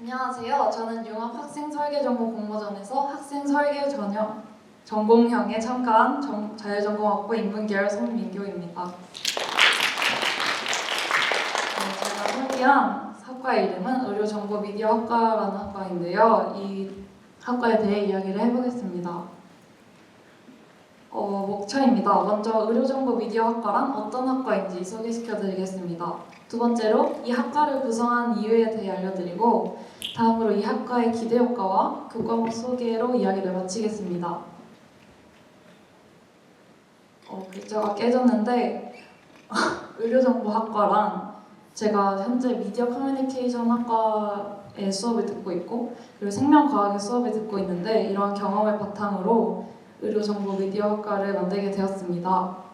안녕하세요. 저는 융합 학생 설계 전공 공모전에서 학생 설계 전형 전공형에 참가한 정- 자율전공학부 인문계열 손민교입니다. 네, 제가 설계한 학과의 이름은 의료정보미디어학과라는 학과인데요. 이 학과에 대해 이야기를 해보겠습니다. 어, 목차입니다. 먼저 의료정보미디어학과란 어떤 학과인지 소개시켜드리겠습니다. 두 번째로 이 학과를 구성한 이유에 대해 알려드리고 다음으로 이 학과의 기대 효과와 교과목 소개로 이야기를 마치겠습니다. 어, 글자가 깨졌는데 의료정보학과란 제가 현재 미디어 커뮤니케이션 학과의 수업을 듣고 있고 그리고 생명과학의 수업을 듣고 있는데 이러한 경험을 바탕으로 의료정보 미디어학과를 만들게 되었습니다.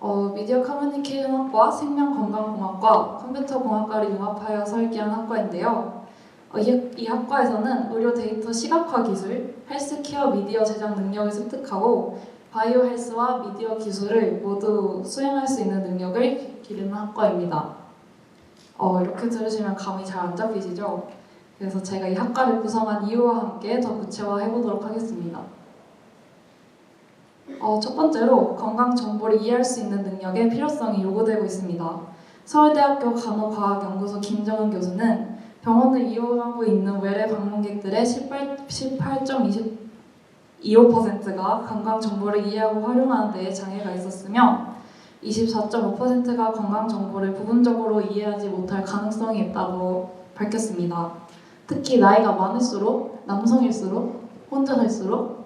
어, 미디어 커뮤니케이션 학과, 생명건강공학과, 컴퓨터공학과를 융합하여 설계한 학과인데요. 어, 이, 이 학과에서는 의료 데이터 시각화 기술, 헬스케어 미디어 제작 능력을 습득하고 바이오 헬스와 미디어 기술을 모두 수행할 수 있는 능력을 기르는 학과입니다. 어, 이렇게 들으시면 감이 잘 안 잡히시죠? 그래서 제가 이 학과를 구성한 이유와 함께 더 구체화해 보도록 하겠습니다. 어, 첫 번째로 건강 정보를 이해할 수 있는 능력의 필요성이 요구되고 있습니다. 서울대학교 간호과학연구소 김정은 교수는 병원을 이용하고 있는 외래 방문객들의 18, 18.25%가 건강 정보를 이해하고 활용하는 데에 장애가 있었으며 24.5%가 건강 정보를 부분적으로 이해하지 못할 가능성이 있다고 밝혔습니다. 특히 나이가 많을수록 남성일수록 혼자일수록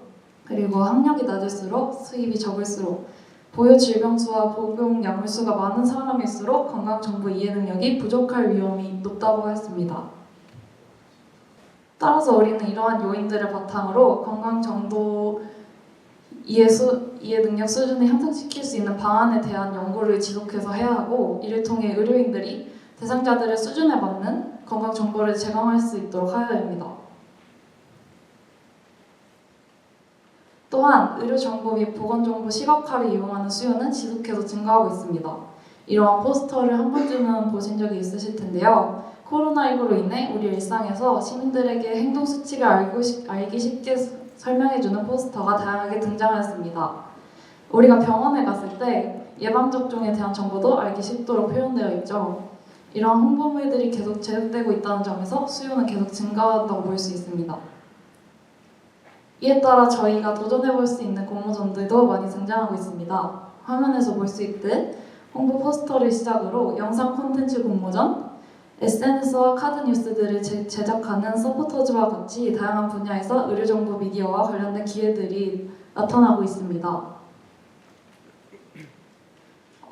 그리고 학력이 낮을수록 수입이 적을수록 보유 질병수와 복용 약물수가 많은 사람일수록 건강 정보 이해 능력이 부족할 위험이 높다고 했습니다. 따라서 우리는 이러한 요인들을 바탕으로 건강 정보 이해, 수, 이해 능력 수준을 향상시킬 수 있는 방안에 대한 연구를 지속해서 해야 하고 이를 통해 의료인들이 대상자들의 수준에 맞는 건강 정보를 제공할 수 있도록 하여야 합니다. 또한 의료정보 및 보건정보 시각화를 이용하는 수요는 지속해서 증가하고 있습니다. 이러한 포스터를 한 번쯤은 보신 적이 있으실 텐데요. 코로나19로 인해 우리 일상에서 시민들에게 행동 수칙을 알고 싶- 알기 쉽게 설명해주는 포스터가 다양하게 등장하였습니다. 우리가 병원에 갔을 때 예방접종에 대한 정보도 알기 쉽도록 표현되어 있죠. 이러한 홍보물들이 계속 제작되고 있다는 점에서 수요는 계속 증가한다고 볼 수 있습니다. 이에 따라 저희가 도전해 볼 수 있는 공모전들도 많이 등장하고 있습니다. 화면에서 볼 수 있듯 홍보 포스터를 시작으로 영상 콘텐츠 공모전, SNS와 카드 뉴스들을 제, 제작하는 서포터즈와 같이 다양한 분야에서 의료정보 미디어와 관련된 기회들이 나타나고 있습니다.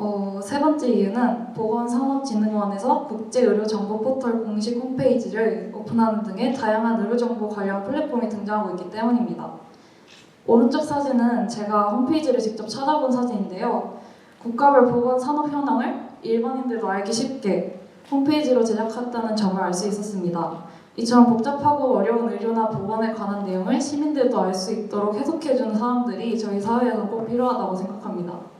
어, 세 번째 이유는 보건산업진흥원에서 국제의료정보포털 공식 홈페이지를 오픈하는 등의 다양한 의료정보 관련 플랫폼이 등장하고 있기 때문입니다. 오른쪽 사진은 제가 홈페이지를 직접 찾아본 사진인데요. 국가별 보건산업 현황을 일반인들도 알기 쉽게 홈페이지로 제작했다는 점을 알 수 있었습니다. 이처럼 복잡하고 어려운 의료나 보건에 관한 내용을 시민들도 알 수 있도록 해석해주는 사람들이 저희 사회에서 꼭 필요하다고 생각합니다.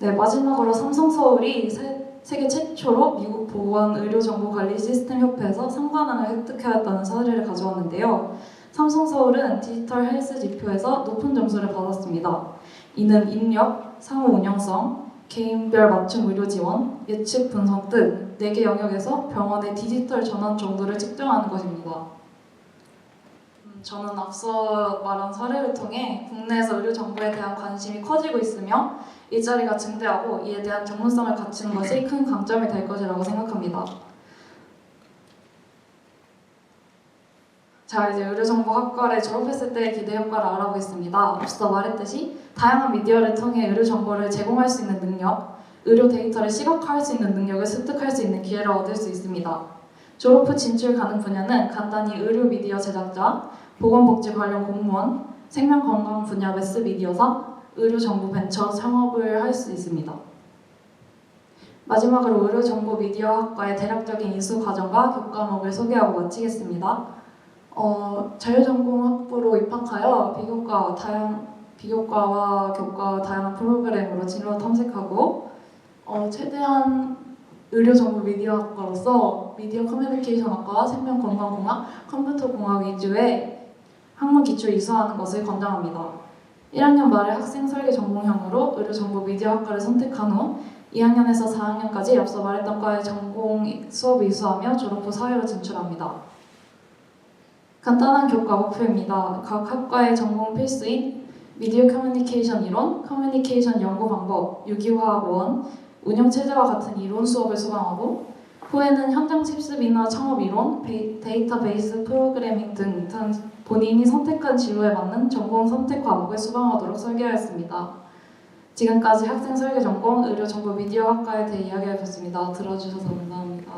네, 마지막으로 삼성서울이 세, 세계 최초로 미국 보건 의료 정보 관리 시스템 협회에서 상관왕을 획득하였다는 사례를 가져왔는데요. 삼성서울은 디지털 헬스 지표에서 높은 점수를 받았습니다. 이는 입력, 상호 운영성, 개인별 맞춤 의료 지원, 예측 분석 등 4개 영역에서 병원의 디지털 전환 정도를 측정하는 것입니다. 음, 저는 앞서 말한 사례를 통해 국내에서 의료 정보에 대한 관심이 커지고 있으며 일자리가 증대하고 이에 대한 전문성을 갖추는 것이 큰 강점이 될 것이라고 생각합니다. 자 이제 의료정보학과를 졸업했을 때의 기대 효과를 알아보겠습니다. 앞서 말했듯이 다양한 미디어를 통해 의료 정보를 제공할 수 있는 능력, 의료 데이터를 시각화할 수 있는 능력을 습득할 수 있는 기회를 얻을 수 있습니다. 졸업 후 진출 가능 분야는 간단히 의료 미디어 제작자, 보건복지 관련 공무원, 생명건강 분야 매스미디어사, 의료정보 벤처 창업을 할 수 있습니다. 마지막으로 의료정보 미디어학과의 대략적인 인수 과정과 교과목을 소개하고 마치겠습니다. 어, 자율전공학부로 입학하여 비교과 다양 비교과와 교과 다양한 프로그램으로 진로 탐색하고 어, 최대한 의료정보 미디어학과로서 미디어 커뮤니케이션학과, 생명건강공학, 컴퓨터공학 위주의 학문 기출 이수하는 것을 권장합니다. 1학년 말에 학생 설계 전공형으로 의료 정보 미디어학과를 선택한 후 2학년에서 4학년까지 앞서 말했던 과의 전공 수업 이수하며 졸업 후 사회로 진출합니다. 간단한 교과 목표입니다. 각 학과의 전공 필수인 미디어 커뮤니케이션 이론, 커뮤니케이션 연구 방법, 유기화학 원, 운영 체제와 같은 이론 수업을 수강하고 후에는 현장 실습이나 창업 이론, 베이- 데이터베이스 프로그래밍 등 단- 본인이 선택한 진로에 맞는 전공 선택 과목을 수강하도록 설계하였습니다. 지금까지 학생 설계 전공 의료 정보 미디어 학과에 대해 이야기해봤습니다. 들어주셔서 감사합니다.